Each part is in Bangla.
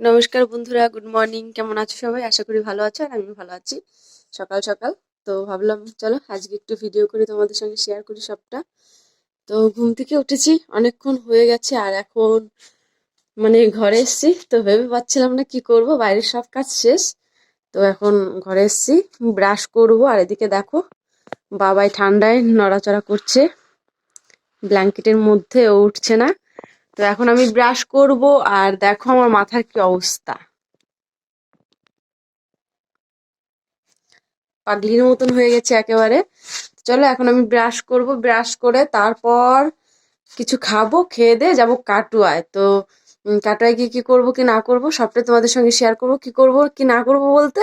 নমস্কার বন্ধুরা, গুড মর্নিং। কেমন আছো সবাই? আশা করি ভালো আছো আর আমি ভালো আছি। সকাল সকাল। তো ভাবলাম, চলো আজকে একটু ভিডিও করে তোমাদের সঙ্গে শেয়ার করি সবটা। তো ঘুম থেকে উঠেছি, অনেকক্ষণ হয়ে গেছে আর এখন মানে ঘরে এসেছি। তো ভেবে পাচ্ছিলাম না কি করব, বাইরের সব কাজ শেষ। তো এখন ঘরে এসেছি ব্রাশ করব। আর এদিকে দেখো, বাবাই ঠান্ডায় নড়াচড়া করছে। ব্ল্যাঙ্কেটের মধ্যে ও উঠছে না। তো এখন আমি ব্রাশ করব আর দেখো আমার মাথার কি অবস্থা। পাগলির মতন হয়ে গেছে একেবারে। চলো এখন আমি ব্রাশ করব ব্রাশ করে তারপর কিছু খাব, খেয়ে দিয়ে যাব কাটুয়ায়। তো কাটুয়ায় গিয়ে কি করব, কি না করব সবটাই তোমাদের সঙ্গে শেয়ার করব, কি করব, কি না করব বলতে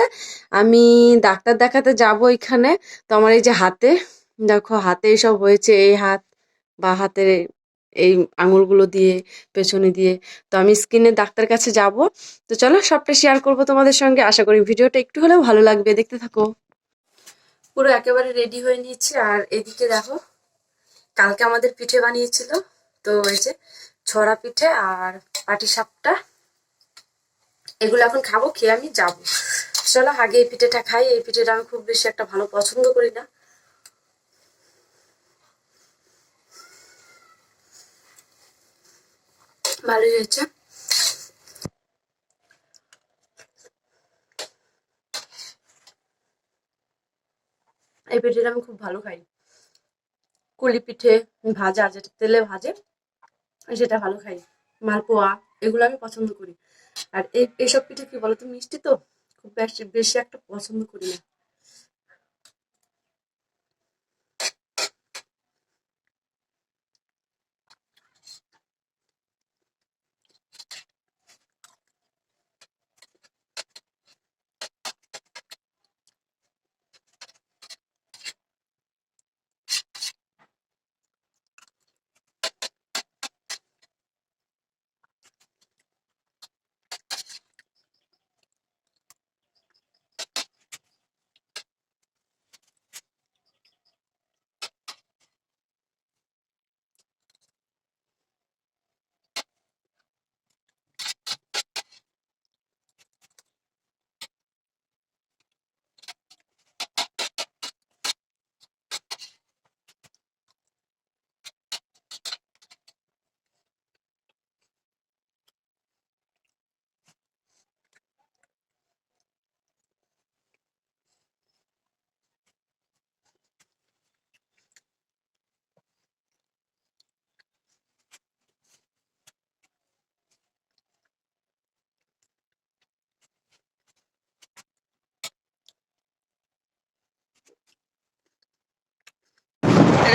আমি ডাক্তার দেখাতে যাব এখানে। তো আমার এই যে হাতে, দেখো হাতে এইসব হয়েছে, এই হাত বা হাতের এই আঙুলগুলো দিয়ে, পেছনে দিয়ে। তো আমি স্কিনে ডাক্তার কাছে যাব। তো চলো সবটা শেয়ার করব তোমাদের সঙ্গে। আশা করি ভিডিওটা একটু হলেও ভালো লাগবে। দেখতে থাকো। পুরো একেবারে রেডি হয়ে নিয়েছি। আর এদিকে দেখো, কালকে আমাদের পিঠে বানিয়েছিল। তো এই যে ছড়া পিঠে আর পাটি সাপটা, এগুলো এখন খাব, খেয়ে আমি যাব। চলো আগে এই পিঠেটা খাই। এই পিঠেটা আমি খুব বেশি একটা ভালো পছন্দ করি না। ভালোই হয়েছে। এই পিঠেটা আমি খুব ভালো খাই। কুলি পিঠে ভাজা, যেটা তেলে ভাজে সেটা ভালো খাই। মালপোয়া, এগুলো আমি পছন্দ করি। আর এই এইসব পিঠে কি বলতো, মিষ্টি তো? খুব বেশি বেশি একটা পছন্দ করি না।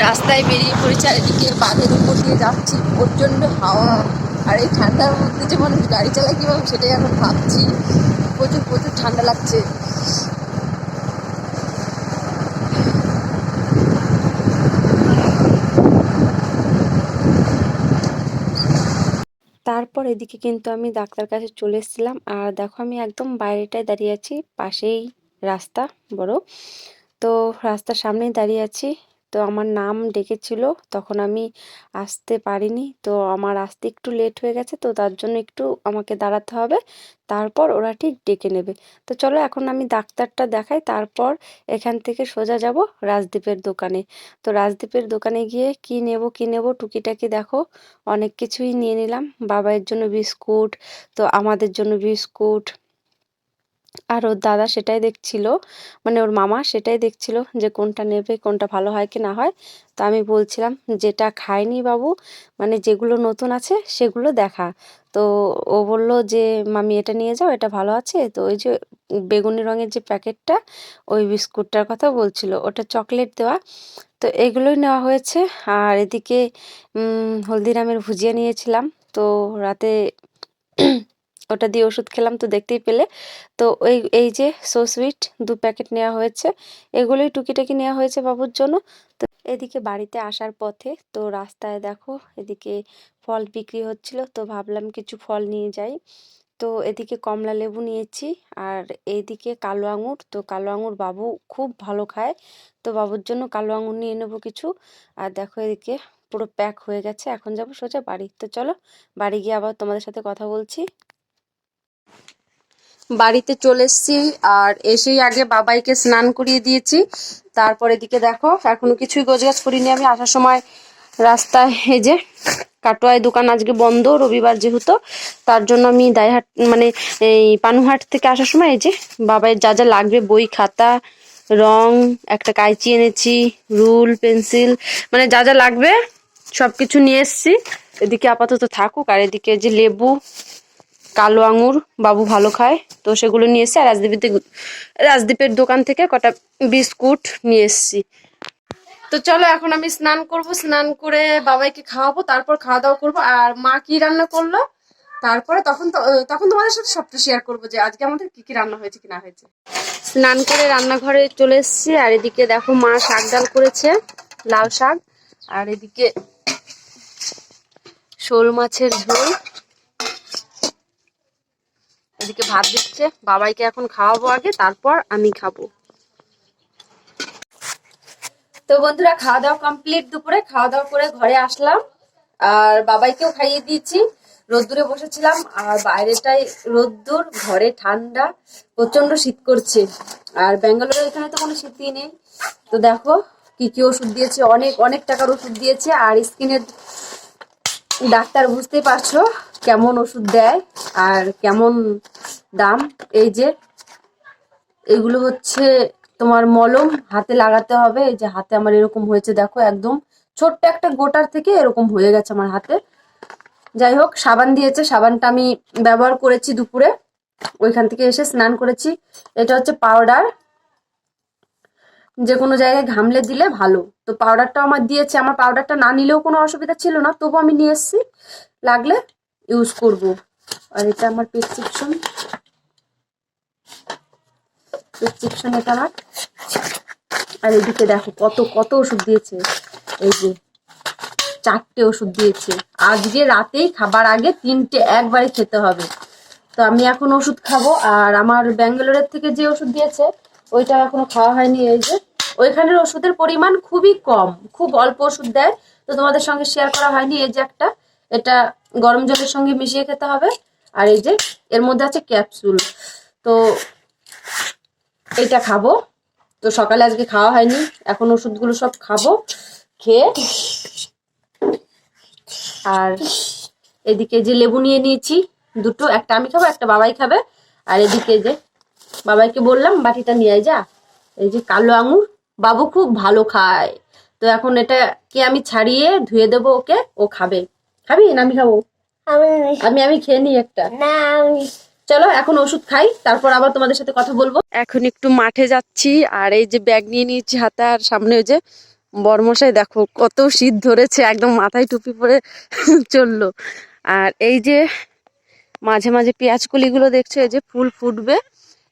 রাস্তায় বেরিয়ে পড়েছে, আর এদিকে বাঁধের উপর দিয়ে যাচ্ছি, প্রচণ্ড হাওয়া। আর এই ঠান্ডার মধ্যে যে মানুষ গাড়ি চালায় কীভাবে সেটাই এখন ভাবছি। প্রচুর প্রচুর ঠান্ডা লাগছে। তারপর এদিকে কিন্তু আমি ডাক্তার কাছে চলে এসেছিলাম, আর দেখো আমি একদম বাইরেটায় দাঁড়িয়ে আছি, পাশেই রাস্তা বড়। তো রাস্তার সামনেই দাঁড়িয়ে আছি তো আমার নাম ডেকেছিল, তখন আমি আসতে পারিনি। তো আমার আসতে একটু লেট হয়ে গেছে, তো তার জন্য একটু আমাকে দাঁড়াতে হবে, তারপর ওরা ঠিক ডেকে নেবে। তো চলো এখন আমি ডাক্তারটা দেখাই, তারপর এখান থেকে সোজা যাব রাজদীপের দোকানে। তো রাজদীপের দোকানে গিয়ে কি নেব কি নেব টুকিটাকি দেখো, অনেক কিছুই নিয়ে নিলাম। বাবাইয়ের জন্য বিস্কুট, তো আমাদের জন্য বিস্কুট আর ওর দাদা সেটাই দেখছিল মানে ওর মামা সেটাই দেখছিল যে কোনটা নেবে, কোনটা ভালো হয় কি না হয়। তো আমি বলছিলাম, যেটা খায়নি বাবু মানে যেগুলো নতুন আছে সেগুলো দেখা। তো ও বলল যে, মামি এটা নিয়ে যাও, এটা ভালো আছে। তো ওই যে বেগুনি রঙের যে প্যাকেটটা, ওই বিস্কুটটার কথা বলছিল, ওটা চকলেট দেওয়া। তো এগুলোই নেওয়া হয়েছে। আর এদিকে হলদিরামের ভুজিয়া নিয়েছিলাম। তো রাতে ওটা দিয়ে ওষুধ খেলাম তো দেখতেই পেলে। তো ওই, এই যে সো সুইট দু প্যাকেট নেওয়া হয়েছে। এগুলোই টুকিটাকি নেওয়া হয়েছে বাবুর জন্য। তো এদিকে বাড়িতে আসার পথে তো রাস্তায় দেখো এদিকে ফল বিক্রি হচ্ছিল। তো ভাবলাম কিছু ফল নিয়ে যাই। তো এদিকে কমলা লেবু নিয়েছি আর এইদিকে কালো আঙুর। তো কালো আঙুর বাবু খুব ভালো খায়। তো বাবুর জন্য কালো আঙুর নিয়ে নেব কিছু। আর দেখো এদিকে পুরো প্যাক হয়ে গেছে। এখন যাব সোজা বাড়ি। তো চলো বাড়ি গিয়ে আবার তোমাদের সাথে কথা বলছি। বাড়িতে চলে এসেছি আর এসেই আগে বাবাইকে স্নান করিয়ে দিয়েছি। তারপর এদিকে দেখো, এখনও কিছুই গোছগাছ করিনি আমি। আসার সময় রাস্তায় যে কাটোয়ায় দোকান আজকে বন্ধ, রবিবার যেহেতু, তার জন্য আমি দায়হাট মানে এই পানুহাট থেকে আসার সময় এই যে বাবাইয়ের যা যা লাগবে, বই, খাতা, রং, একটা কাঁচি এনেছি, রুল, পেন্সিল মানে যা যা লাগবে সব কিছু নিয়ে এসেছি। এদিকে আপাতত থাকুক, আর এদিকে যে লেবু কালো আঙুর বাবু ভালো খায়, তো সেগুলো নিয়ে এসেছি আর রাজদীপের রাজদীপের দোকান থেকে কটা বিস্কুট নিয়ে এসেছি। তো চলো এখন আমি স্নান করব, স্নান করে বাবাইকে খাওয়াবো, তারপর খাওয়া দাওয়া করব, আর মা কি রান্না করল? তারপরে তখন তখন তোমাদের সাথে সবটা শেয়ার করব যে আজকে আমাদের কি কি রান্না হয়েছে, কি না হয়েছে। স্নান করে রান্নাঘরে চলে এসেছি, আর এদিকে দেখো মা শাক ডাল করেছে লাল শাক, আর এদিকে শোল মাছের ঝোল। এদিকে ভাত দিচ্ছে। বাবাইকে এখন খাওয়াবো আগে, তারপর আমি খাব। তো বন্ধুরা খাওয়া দাওয়া কমপ্লিট দুপুরে। খাওয়া দাওয়া করে ঘরে আসলাম। আর বাবাইকেও খাইয়ে দিয়েছি। রোদ্দুরে বসেছিলাম। আর বাইরেটাই রোদ্দুর, ঘরে ঠান্ডা প্রচণ্ড শীত করছে। আর ব্যাঙ্গালোরে এখানে তো কোনো শীতই নেই। তো দেখো কি কি ওষুধ দিয়েছে। অনেক অনেক টাকার ওষুধ দিয়েছে। আর স্কিনের ডাক্তার বুঝতেই পারছ কেমন ওষুধ দেয় আর কেমন দাম, এই যে, এগুলো হচ্ছে তোমার মলম, হাতে লাগাতে হবে। এই যে, হাতে আমার এরকম হয়েছে, দেখো, একদম। ছোট্ট একটা গোটার থেকে এরকম হয়ে গেছে আমার হাতে। যাই হোক, সাবান দিয়েছে, সাবানটা আমি ব্যবহার করেছি দুপুরে। ওইখান থেকে এসে স্নান করেছি। এটা হচ্ছে পাউডার। যে কোনো জায়গায় ঘামলে দিলে ভালো। তো পাউডারটা আমার দিয়েছে। আমার পাউডারটা না নিলেও কোনো অসুবিধা ছিল না, তবু আমি নিয়ে এসেছি। লাগলে ইউজ করব। আর এটা আমার প্রেসক্রিপশন প্রেসক্রিপশন এটা আমার আর এদিকে দেখো কত কত ওষুধ দিয়েছে। এই যে চারটে ওষুধ দিয়েছে। আজকে রাতেই খাবার আগে তিনটে একবারে খেতে হবে। তো আমি এখন ওষুধ খাব। আর আমার ব্যাঙ্গালোরের থেকে যে ওষুধ দিয়েছে ওইটা এখনও খাওয়া হয়নি এই যে। ওইখানের ওষুধের পরিমাণ খুবই কম। খুব অল্প ওষুধ দেয়। তো তোমাদের সঙ্গে শেয়ার করা হয়নি এই যে একটা। এটা গরম জলের সঙ্গে মিশিয়ে খেতে হবে। আর এই যে এর মধ্যে আছে ক্যাপসুল তো এইটা খাব। তো সকালে আজকে খাওয়া হয়নি। এখন ওষুধগুলো সব খাব খেয়ে। আর এদিকে যে লেবু নিয়ে নিয়েছি দুটো একটা আমি খাব একটা বাবাই খাবে। আর এদিকে যে বাবাইকে বললাম বাটিটা নিয়ে আয় যা। এই যে কালো আঙুর বাবু খুব ভালো খায়। তো এখন এটা এটাকে আমি ছাড়িয়ে ধুয়ে দেবো ওকে ও খাবে। খাবি? না আমি খাব। আমি আমি খেয়ে নিই একটা। চলো, এখন ওষুধ খাই, তারপর আবার তোমাদের সাথে কথা বলব। এখন একটু মাঠে যাচ্ছি, আর এই যে ব্যাগ নিয়ে নিয়েছি হাতে আর সামনে ওই যে বরমশাই, দেখো কত শীত ধরেছে, একদম মাথায় টুপি পরে চলল। আর এই যে মাঝে মাঝে পেঁয়াজ কলিগুলো দেখছ, এই যে ফুল ফুটবে,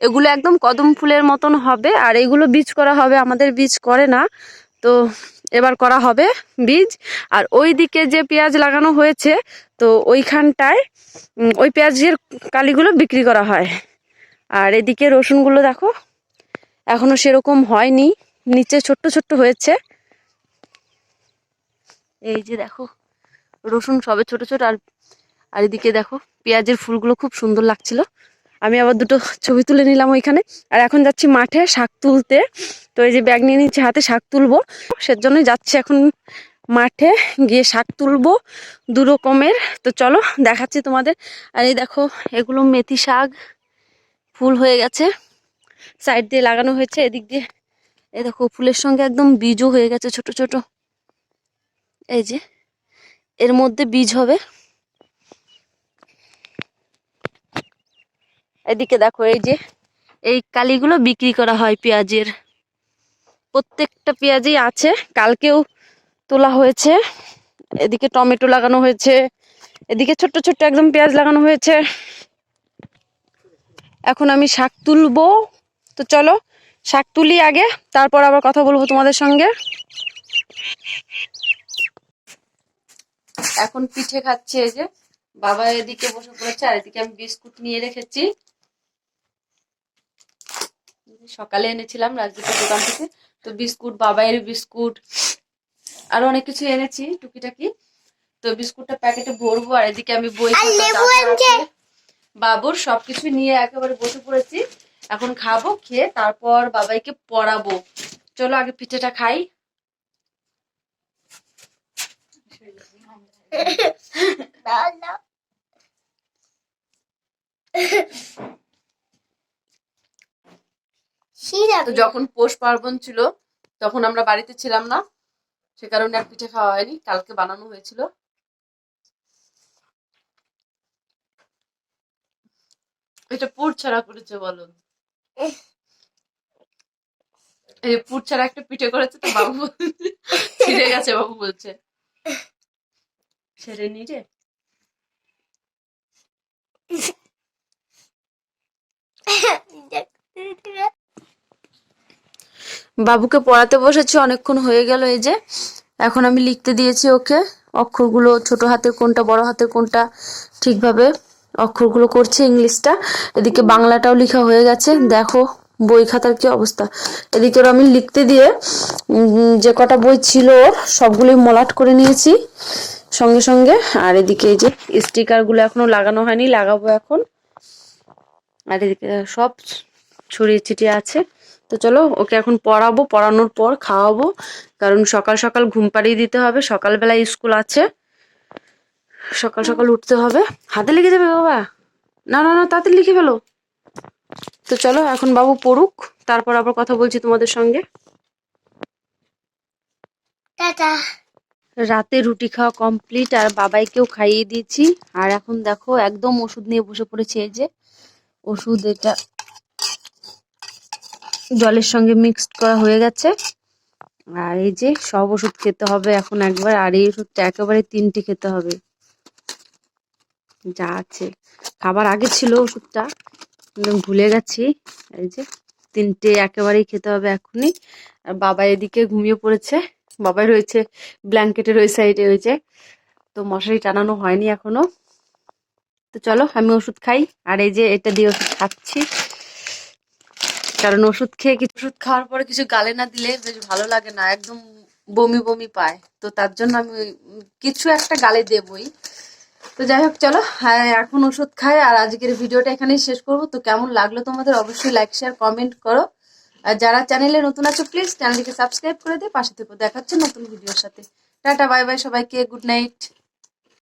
এগুলো একদম কদম ফুলের মতন হবে, আর এগুলো বীজ করা হবে, আমাদের বীজ করে না। তো এবার করা হবে বীজ। আর ওই দিকে যে পেঁয়াজ লাগানো হয়েছে, তো ওইখানটায় ওই পেঁয়াজের কালিগুলো বিক্রি করা হয়। আর এদিকে রসুনগুলো দেখো, এখনও সেরকম হয়নি, নিচে ছোট্ট ছোট্ট হয়েছে। এই যে দেখো, রসুন সবে ছোট ছোট, আর আর এদিকে দেখো, পেঁয়াজের ফুলগুলো খুব সুন্দর লাগছিল। আমি আবার দুটো ছবি তুলে নিলাম ওইখানে। আর এখন যাচ্ছি মাঠে শাক তুলতে। তো এই যে ব্যাগ নিয়ে নিচ্ছি, হাতে শাক তুলবো। সেজন্যই যাচ্ছি এখন মাঠে গিয়ে শাক তুলবো দু রকমের। তো চলো, দেখাচ্ছি তোমাদের। আর এই দেখো, এগুলো মেথি শাক। ফুল হয়ে গেছে। সাইড দিয়ে লাগানো হয়েছে, এদিক দিয়ে। এই দেখো, ফুলের সঙ্গে একদম বীজও হয়ে গেছে, ছোট ছোট। এই যে, এর মধ্যে বীজ হবে। এদিকে দেখো এই যে, এই কালিগুলো বিক্রি করা হয় পেঁয়াজের। প্রত্যেকটা পেঁয়াজই আছে, কালকেও তোলা হয়েছে। এদিকে টমেটো লাগানো হয়েছে, এদিকে ছোট্ট ছোট্ট একদম পেঁয়াজ লাগানো হয়েছে। এখন আমি শাক তুলবো। তো চলো, শাক তুলি আগে, তারপর আবার কথা বলব তোমাদের সঙ্গে। এখন পিঠে খাচ্ছে এই যে, বাবা এদিকে বসে পড়েছে, আর এদিকে আমি বিস্কুট নিয়ে রেখেছি। সকালে এনেছিলাম রাজদীপের দোকান থেকে। তো বিস্কুট বাবাইয়ের বিস্কুট আরও অনেক কিছু এনেছি টুকিটাকি। তো বিস্কুটটা প্যাকেটে ভরবো আর এদিকে আমি বই বাবুর সবকিছু নিয়ে একেবারে বসে পড়েছি। এখন খাব খেয়ে তারপর বাবাইকে পড়াবো। চলো আগে পিঠেটা খাই। তো যখন পৌষ পার্বণ ছিল তখন আমরা বাড়িতে ছিলাম না। সে কারণে আর পিঠে খাওয়া হয়নি কালকে বানানো হয়েছিল। এটা পুর ছাড়া করেছে বলো এই যে পুর ছাড়া একটা পিঠে করেছে তো বাবু বলছে, ছিঁড়ে গেছে বাবু বলছে। ছেড়ে নি রে বাবুকে পড়াতে বসেছি, অনেকক্ষণ হয়ে গেল এই যে। এখন আমি লিখতে দিয়েছি ওকে, অক্ষরগুলো, ছোট হাতের কোনটা, বড় হাতের কোনটা ঠিকভাবে অক্ষরগুলো করছে ইংলিশটা। এদিকে বাংলাটাও লেখা হয়ে গেছে, দেখো বই খাতার কি অবস্থা। এদিকে আমি লিখতে দিয়ে যে কটা বই ছিল সবগুলোই মলাট করে নিয়েছি সঙ্গে সঙ্গে। আর এদিকে এই যে স্টিকারগুলো এখনও লাগানো হয়নি, লাগাবো এখন। আর এদিকে সব ছড়িয়ে ছিটিয়ে আছে। তো চলো ওকে এখন পড়াবো পড়ানোর পর খাওয়াবো। কারণ সকাল সকাল ঘুম পাড়িয়ে দিতে হবে সকালবেলায় স্কুল আছে। সকাল সকাল উঠতে হবে। হাতে লেগে যাবে বাবা? না না না তাড়াতাড়ি লিখে ফেলো। তো চলো এখন বাবু পড়ুক তারপর আবার কথা বলছি তোমাদের সঙ্গে। রাতে রুটি খাওয়া কমপ্লিট আর বাবাইকেও খাইয়ে দিয়েছি। আর এখন দেখো একদম ওষুধ নিয়ে বসে পড়েছে এই যে। ওষুধ এটা জলের সঙ্গে মিক্সড করা হয়ে গেছে। আর এই যে সব ওষুধ খেতে হবে এখন একবার, আর এই ওষুধটা একেবারে তিনটে খেতে হবে। যা আছে। খাবার আগে ছিল ওষুধটা ভুলে গেছি। এই যে তিনটে একেবারেই খেতে হবে এখনই। আর বাবা এদিকে ঘুমিয়ে পড়েছে। বাবাই রয়েছে ব্ল্যাঙ্কেটের ওই সাইডে রয়েছে তো মশারি টানানো হয়নি এখনও। তো চলো আমি ওষুধ খাই। আর এই যে এটা দিয়ে ওষুধ খাচ্ছি। কারণ ওষুধ খেয়ে কিছু ওষুধ খাওয়ার পরে কিছু গালে না দিলে বেশ ভালো লাগে না, একদম বমি বমি পায়। তো তার জন্য আমি কিছু একটা গালে দেবই। তো যাই হোক, চলো হ্যাঁ এখন ওষুধ খাই আর আজকের ভিডিওটা এখানেই শেষ করব। তো কেমন লাগল তোমাদের অবশ্যই লাইক শেয়ার কমেন্ট করো। আর যারা চ্যানেলে নতুন আছো প্লিজ চ্যানেলটিকে সাবস্ক্রাইব করে দিয়ে পাশে থেকে দেখাচ্ছে নতুন ভিডিওর সাথে। টাটা বাই বাই সবাইকে গুড নাইট